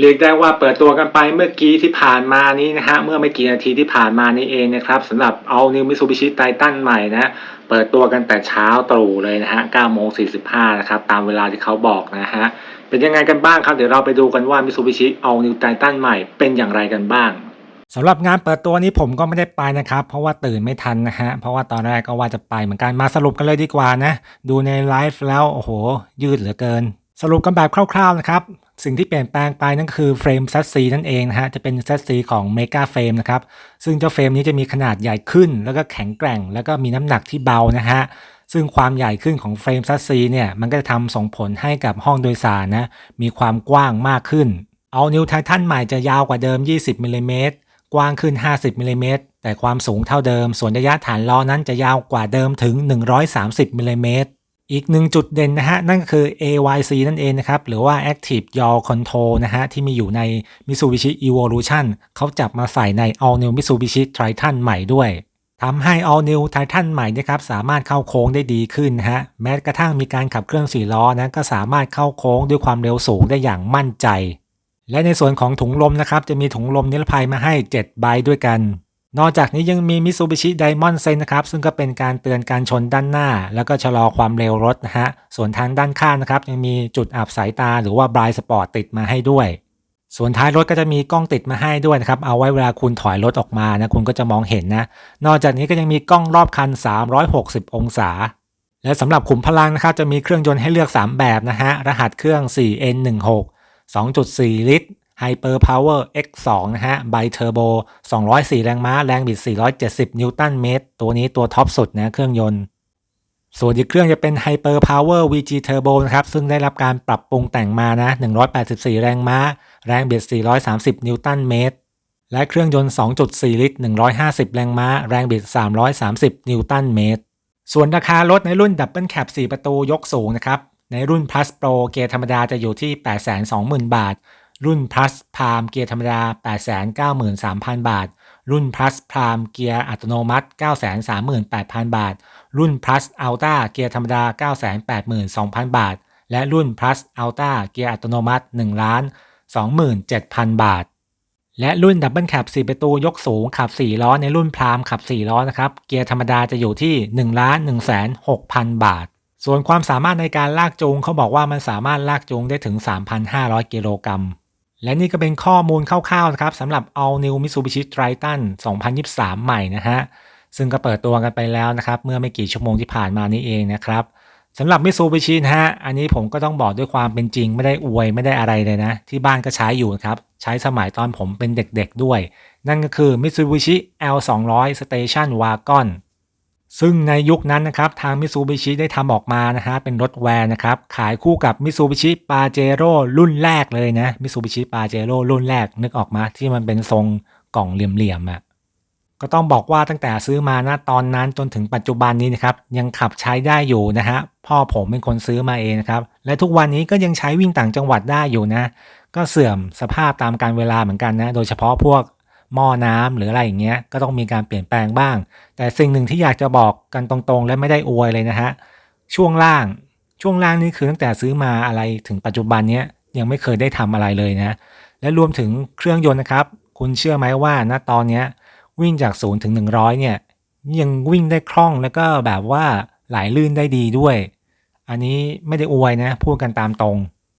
เรียกได้ว่าเปิดตัวกันไปเมื่อกี้ที่ผ่านมานี้นะฮะเมื่อไม่กี่นาทีที่ผ่านมานี้เองนะครับสำหรับ All New Mitsubishi Titan ใหม่นะเปิดตัวกันแต่เช้าตรู่เลยนะฮะ9โมง45นะครับตามเวลาที่เขาบอกนะฮะเป็นยังไงกันบ้างครับ เดี๋ยวเราไปดูกันว่า Mitsubishi All New Titan ใหม่เป็นอย่างไรกันบ้างสำหรับงานเปิดตัวนี้ผมก็ไม่ได้ไปนะครับ เพราะว่าตื่นไม่ทันนะฮะ เพราะว่าตอนแรกก็ว่าจะไปเหมือนกันมาสรุปกันเลยดีกว่านะ ดูในไลฟ์แล้ว โอ้โห ยืดเหลือเกิน สรุปกันแบบคร่าวๆนะครับ สิ่งที่เปลี่ยนแปลงไปนั่นคือเฟรมซัสซีนั่นเองนะฮะจะเป็นซัสซีของ Mega Frame นะครับซึ่งเจ้าเฟรมนี้จะมีขนาดใหญ่ขึ้น แล้วก็แข็งแกร่ง แล้วก็มีน้ำหนักที่เบานะฮะซึ่งความใหญ่ขึ้นของเฟรมซัสซีเนี่ยมันก็จะทำส่งผลให้กับห้องโดยสารนะมีความกว้างมากขึ้นเอานิวไททันใหม่จะยาวกว่าเดิม 20มิลลิเมตรกว้างขึ้น 50มิลลิเมตรแต่ความสูงเท่าเดิม ส่วนระยะฐานล้อนั้นจะยาวกว่าเดิมถึง 130มิลลิเมตร อีกหนึ่งจุดเด่นนะฮะ นั่นก็คือ AYC นั่นเองนะครับ หรือว่า Active Yaw Control นะฮะ ที่มีอยู่ใน Mitsubishi Evolution เขาจับมาใส่ใน All New Mitsubishi Triton ใหม่ด้วยทำให้ All New Titan ใหม่นะครับสามารถเข้าโค้งได้ดีขึ้นนะฮะแม้กระทั่งมีการขับเคลื่อนสี่ล้อนะก็สามารถเข้าโค้งด้วยความเร็วสูงได้อย่างมั่นใจ และในส่วนของถุงลมนะครับจะมีถุงลมนิรภัยมาให้ 7 ใบด้วยกัน นอกจากนี้ยังมี Mitsubishi Diamond Sense นะครับ ซึ่งก็เป็นการเตือนการชนด้านหน้า แล้วก็ชะลอความเร็วรถนะฮะ ส่วนทางด้านข้างนะครับ ยังมีจุดอับสายตาหรือว่า Blind Spot ติดมาให้ด้วย ส่วนท้ายรถก็จะมีกล้องติดมาให้ด้วยนะครับ เอาไว้เวลาคุณถอยรถออกมานะ คุณก็จะมองเห็นนะ นอกจากนี้ก็ยังมีกล้องรอบคัน 360 องศา และสำหรับขุมพลังนะครับ จะมีเครื่องยนต์ให้เลือก 3 แบบนะฮะ รหัสเครื่อง 4N16 2.4 ลิตร Hyper Power X2 นะฮะ ไบเทอร์โบ 204 แรงม้า แรงบิด 470 นิวตันเมตร ตัวนี้ตัวท็อปสุดนะเครื่องยนต์ ส่วนอีกเครื่องจะเป็น Hyper Power VG Turbo นะครับ ซึ่งได้รับการปรับปรุงแต่งมานะ 184 แรงม้า แรงบิด 430 นิวตันเมตร และเครื่องยนต์ 2.4 ลิตร 150 แรงม้า แรงบิด 330 นิวตันเมตร ส่วนราคารถในรุ่น Double Cab 4ประตูยกสูงนะครับ ในรุ่น Plus Pro เกียร์ธรรมดาจะอยู่ที่ 820,000 บาท รุ่น Plus Prime เกียร์ธรรมดา 893,000 บาท รุ่น Plus Prime เกียร์อัตโนมัติ 938,000 บาท รุ่น Plus Ultra เกียร์ธรรมดา 982,000 บาท และรุ่น Plus Ultra เกียร์อัตโนมัติ1ล้าน27,000 บาท และรุ่น Double Cab 4ประตูยกสูงขับ 4 ล้อ ในรุ่นพรามขับ 4 ล้อนะครับ เกียร์ธรรมดาจะอยู่ที่1ล้าน1 6 0 0 0 บาท ส่วนความสามารถในการลากจูงเขาบอกว่ามันสามารถลากจูงได้ถึง 3,500 กิโลกรัม และนี่ก็เป็นข้อมูลคร่าวๆนะครับสำหรับ All New Mitsubishi Triton 2023 ใหม่นะฮะ ซึ่งก็เปิดตัวกันไปแล้วนะครับ เมื่อไม่กี่ชั่วโมงที่ผ่านมานี้เองนะครับสำหรับ Mitsubishi นะฮะ อันนี้ผมก็ต้องบอกด้วยความเป็นจริง ไม่ได้อวยไม่ได้อะไรเลยนะ ที่บ้านก็ใช้อยู่ครับ ใช้สมัยตอนผมเป็นเด็กๆด้วย นั่นก็คือ Mitsubishi L200 Station Wagon ซึ่งในยุคนั้นนะครับทาง Mitsubishi ได้ทำออกมานะฮะเป็นรถแวนนะครับขายคู่กับ Mitsubishi Pajero รุ่นแรกเลยนะ Mitsubishi Pajero รุ่นแรกนึกออกมาที่มันเป็นทรงกล่องเหลี่ยมๆอะก็ต้องบอกว่าตั้งแต่ซื้อมานะตอนนั้นจนถึงปัจจุบันนี้นะครับยังขับใช้ได้อยู่นะฮะพ่อผมเป็นคนซื้อมาเองนะครับและทุกวันนี้ก็ยังใช้วิ่งต่างจังหวัดได้อยู่นะ ก็เสื่อมสภาพตามการเวลาเหมือนกันนะ โดยเฉพาะพวก หม้อน้ำหรืออะไรอย่างเงี้ยก็ต้องมีการเปลี่ยนแปลงบ้าง แต่สิ่งหนึ่งที่อยากจะบอกกันตรงๆ และไม่ได้อวยเลยนะฮะช่วงล่างช่วงล่างนี่คือตั้งแต่ซื้อมาอะไรถึงปัจจุบันเนี้ยยังไม่เคยได้ทำอะไรเลยนะ และรวมถึงเครื่องยนต์นะครับ คุณเชื่อไหมว่าณตอนเนี้ยวิ่งจาก0ถึง100เนี่ยยังวิ่งได้คล่องแล้วก็แบบว่าไหลลื่นได้ดีด้วย อันนี้ไม่ได้อวยนะ พูดกันตามตรง